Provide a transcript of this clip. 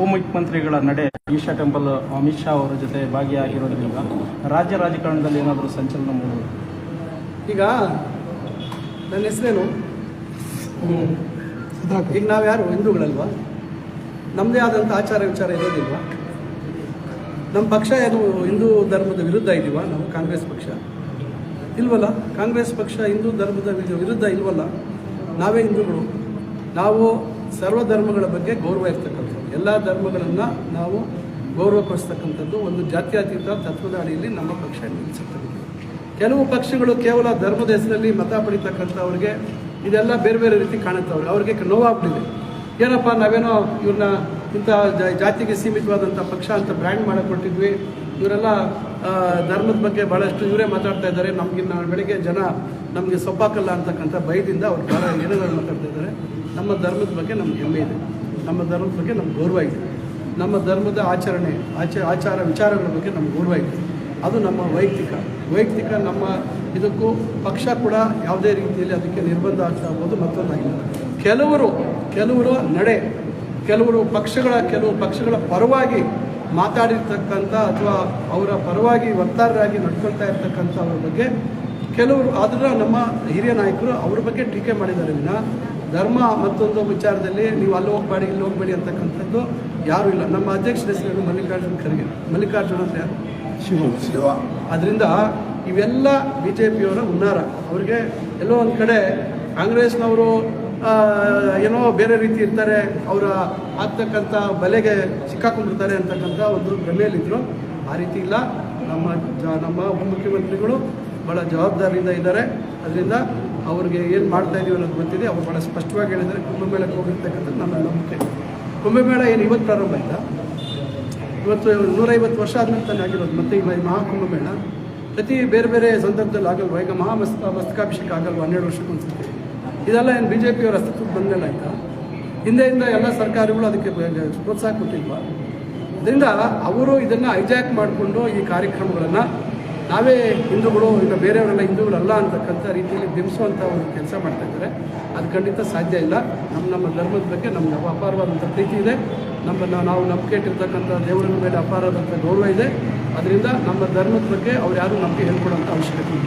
ಉಪಮುಖ್ಯಮಂತ್ರಿಗಳ ನಡೆ ಈಶಾ ಟೆಂಪಲ್ ಅಮಿತ್ ಶಾ ಅವರ ಜೊತೆ ಭಾಗಿಯಾಗಿರೋದ್ರಿಂದ ರಾಜ್ಯ ರಾಜಕಾರಣದಲ್ಲಿ ಏನಾದರೂ ಸಂಚಲನ ಮೂಡುವುದು? ಈಗ ನನ್ನ ಹೆಸರೇನು? ಈಗ ನಾವು ಯಾರು ಹಿಂದೂಗಳಲ್ವಾ? ನಮ್ಮದೇ ಆದಂಥ ಆಚಾರ ವಿಚಾರ ಇರೋದಿಲ್ವಾ? ನಮ್ಮ ಪಕ್ಷ ಏನು ಹಿಂದೂ ಧರ್ಮದ ವಿರುದ್ಧ ಇದೀವ? ನಾವು ಕಾಂಗ್ರೆಸ್ ಪಕ್ಷ. ಇಲ್ವಲ್ಲ? ಕಾಂಗ್ರೆಸ್ ಪಕ್ಷ ಹಿಂದೂ ಧರ್ಮದ ವಿರು- ವಿರುದ್ಧ ಇಲ್ವಲ್ಲ? ನಾವೇ ಹಿಂದೂಗಳು. ನಾವು ಸರ್ವ ಧರ್ಮಗಳ ಬಗ್ಗೆ ಗೌರವ ಇರ್ತಕ್ಕಂಥದ್ದು. ಎಲ್ಲ ಧರ್ಮಗಳನ್ನು ನಾವು ಗೌರವಪಡಿಸ್ತಕ್ಕಂಥದ್ದು ಒಂದು ಜಾತ್ಯತೀತ ತತ್ವದ ಅಡಿಯಲ್ಲಿ ನಮ್ಮ ಪಕ್ಷ ನಿಲ್ಲಿಸುತ್ತದೆ. ಕೆಲವು ಪಕ್ಷಗಳು ಕೇವಲ ಧರ್ಮದ ಹೆಸರಲ್ಲಿ ಮತ ಪಡಿತಕ್ಕಂಥವ್ರಿಗೆ ಇದೆಲ್ಲ ಬೇರೆ ಬೇರೆ ರೀತಿ ಕಾಣುತ್ತವ್ರೆ. ಅವ್ರಿಗೆ ನೋವಾಗ್ಬಿಟ್ಟಿದೆ. ಏನಪ್ಪ ನಾವೇನೋ ಇವ್ರನ್ನ ಇಂಥ ಜಾತಿಗೆ ಸೀಮಿತವಾದಂಥ ಪಕ್ಷ ಅಂತ ಬ್ರ್ಯಾಂಡ್ ಮಾಡಿಕೊಟ್ಟಿದ್ವಿ. ಕೊಟ್ಟಿದ್ವಿ ಇವರೆಲ್ಲ ಧರ್ಮದ ಬಗ್ಗೆ ಭಾಳಷ್ಟು ಇವರೇ ಮಾತಾಡ್ತಾ ಇದ್ದಾರೆ. ನಮಗಿನ್ನ ಬೆಳಗ್ಗೆ ಜನ ನಮಗೆ ಸೊಪ್ಪಾಕಲ್ಲ ಅಂತಕ್ಕಂಥ ಭಯದಿಂದ ಅವ್ರು ಭಾಳ ಏನೇನೋ ಮಾತಾಡ್ತಾ ನಮ್ಮ ಧರ್ಮದ ಬಗ್ಗೆ ನಮ್ಗೆ ಹೆಮ್ಮೆ ಇದೆ. ನಮ್ಮ ಧರ್ಮದ ಬಗ್ಗೆ ನಮ್ಗೆ ಗೌರವ ಇದೆ. ನಮ್ಮ ಧರ್ಮದ ಆಚರಣೆ, ಆಚ, ಆಚಾರ ವಿಚಾರಗಳ ಬಗ್ಗೆ ನಮ್ಗೆ ಗೌರವ ಇದೆ. ಅದು ನಮ್ಮ ವೈಯಕ್ತಿಕ. ವೈಯಕ್ತಿಕ ನಮ್ಮ ಇದಕ್ಕೂ ಪಕ್ಷ ಕೂಡ ಯಾವುದೇ ರೀತಿಯಲ್ಲಿ ಅದಕ್ಕೆ ನಿರ್ಬಂಧ ಆಗ್ತಾ ಇರ್ಬೋದು ಮತ್ತೊಂದಾಗಿಲ್ಲ ಕೆಲವರು ಕೆಲವರು ನಡೆ, ಕೆಲವರು ಪಕ್ಷಗಳ, ಕೆಲವು ಪಕ್ಷಗಳ ಪರವಾಗಿ ಮಾತಾಡಿರ್ತಕ್ಕಂಥ ಅಥವಾ ಅವರ ಪರವಾಗಿ ವಕ್ತಾರರಾಗಿ ನಡ್ಕೊಳ್ತಾ ಇರ್ತಕ್ಕಂಥವ್ರ ಬಗ್ಗೆ ಕೆಲವರು ಆದ್ರೆ ನಮ್ಮ ಹಿರಿಯ ನಾಯಕರು ಅವ್ರ ಬಗ್ಗೆ ಟೀಕೆ ಮಾಡಿದ್ದಾರೆ ವಿನ. ಧರ್ಮ ಮತ್ತೊಂದು ವಿಚಾರದಲ್ಲಿ ನೀವು ಅಲ್ಲಿ ಹೋಗಬೇಡಿ ಇಲ್ಲಿ ಹೋಗಬೇಡಿ ಅಂತಕ್ಕಂಥದ್ದು ಯಾರೂ ಇಲ್ಲ. ನಮ್ಮ ಅಧ್ಯಕ್ಷರ ಹೆಸರು ಮಲ್ಲಿಕಾರ್ಜುನ ಖರ್ಗೆ. ಮಲ್ಲಿಕಾರ್ಜುನ ಅಂತ ಯಾರು? ಶಿವ. ಶಿವ. ಅದರಿಂದ ಇವೆಲ್ಲ ಬಿ ಜೆ ಪಿಯವರ ಹುನ್ನಾರ. ಅವ್ರಿಗೆ ಎಲ್ಲೋ ಒಂದು ಕಡೆ ಕಾಂಗ್ರೆಸ್ನವರು ಏನೋ ಬೇರೆ ರೀತಿ ಇರ್ತಾರೆ ಅವರ ಆಗ್ತಕ್ಕಂಥ ಬಲೆಗೆ ಸಿಕ್ಕಾಕೊಂಡಿರ್ತಾರೆ ಅಂತಕ್ಕಂಥ ಒಂದು ಭ್ರಮೆಯಲ್ಲಿದ್ದರು ಆ ರೀತಿ ಇಲ್ಲ. ನಮ್ಮ ಜ ನಮ್ಮ ಉಪಮುಖ್ಯಮಂತ್ರಿಗಳು ಭಾಳ ಜವಾಬ್ದಾರಿಯಿಂದ ಇದ್ದಾರೆ. ಅದರಿಂದ ಅವ್ರಿಗೆ ಏನು ಮಾಡ್ತಾ ಇದೀವಿ ಅನ್ನೋದು ಗೊತ್ತಿದೆ. ಅವ್ರು ಭಾಳ ಸ್ಪಷ್ಟವಾಗಿ ಹೇಳಿದರೆ ಕುಂಭಮೇಳಕ್ಕೆ ಹೋಗಿರ್ತಕ್ಕಂಥದ್ದು ನಮ್ಮ ನಂಬಿಕೆ. ಕುಂಭಮೇಳ ಏನು ಇವತ್ತು ಪ್ರಾರಂಭ ಆಯಿತಾ ಇವತ್ತು ನೂರೈವತ್ತು ವರ್ಷ ಆದ ನಂತರ ಆಗಿರೋದು. ಮತ್ತೆ ಈ ಮಹಾಕುಂಭಮೇಳ. ಪ್ರತಿ ಬೇರೆ ಬೇರೆ ಸಂದರ್ಭದಲ್ಲಿ ಆಗಲ್ವಾ? ಈಗ ಮಹಾಮಸ್ತ ಮಸ್ತಕಾಭಿಷೇಕ ಆಗಲ್ವಾ? ಹನ್ನೆರಡು ವರ್ಷಕ್ಕೊಂದ್ಸತಿ ಇದೆಲ್ಲ ಏನು ಬಿ ಜೆ ಪಿಯವರ ಅಸ್ತಿತ್ವಕ್ಕೆ ಬಂದಮೇಲೆ ಆಯಿತಾ? ಹಿಂದೆಯಿಂದ ಎಲ್ಲ ಸರ್ಕಾರಗಳು ಅದಕ್ಕೆ ಪ್ರೋತ್ಸಾಹ ಕೊಟ್ಟಿಲ್ವಾ? ಅದರಿಂದ ಅವರು ಇದನ್ನು ಹೈಜಾಕ್ ಮಾಡಿಕೊಂಡು ಈ ಕಾರ್ಯಕ್ರಮಗಳನ್ನು ನಾವೇ ಹಿಂದೂಗಳು, ಇನ್ನು ಬೇರೆಯವರೆಲ್ಲ ಹಿಂದೂಗಳಲ್ಲ ಅಂತಕ್ಕಂಥ ರೀತಿಯಲ್ಲಿ ಬಿಂಬಿಸುವಂಥ ಒಂದು ಕೆಲಸ ಮಾಡ್ತಾ ಇದ್ದಾರೆ. ಅದು ಖಂಡಿತ ಸಾಧ್ಯ ಇಲ್ಲ. ನಮ್ಮ ನಮ್ಮ ಧರ್ಮದ ಬಗ್ಗೆ ನಮ್ಗೆ ಅಪಾರವಾದಂಥ ಪ್ರೀತಿ ಇದೆ. ನಮ್ಮ ನಾವು ನಂಬಿಕೆ ಇಟ್ಟಿರ್ತಕ್ಕಂಥ ದೇವರ ಮೇಲೆ ಅಪಾರವಾದಂಥ ಗೌರವ ಇದೆ. ಅದರಿಂದ ನಮ್ಮ ಧರ್ಮದ ಬಗ್ಗೆ ಅವ್ರು ಯಾರೂ ನಂಬಿಕೆ ಹೇಳ್ಕೊಡೋಂಥ ಅವಶ್ಯಕತೆ ಇಲ್ಲ.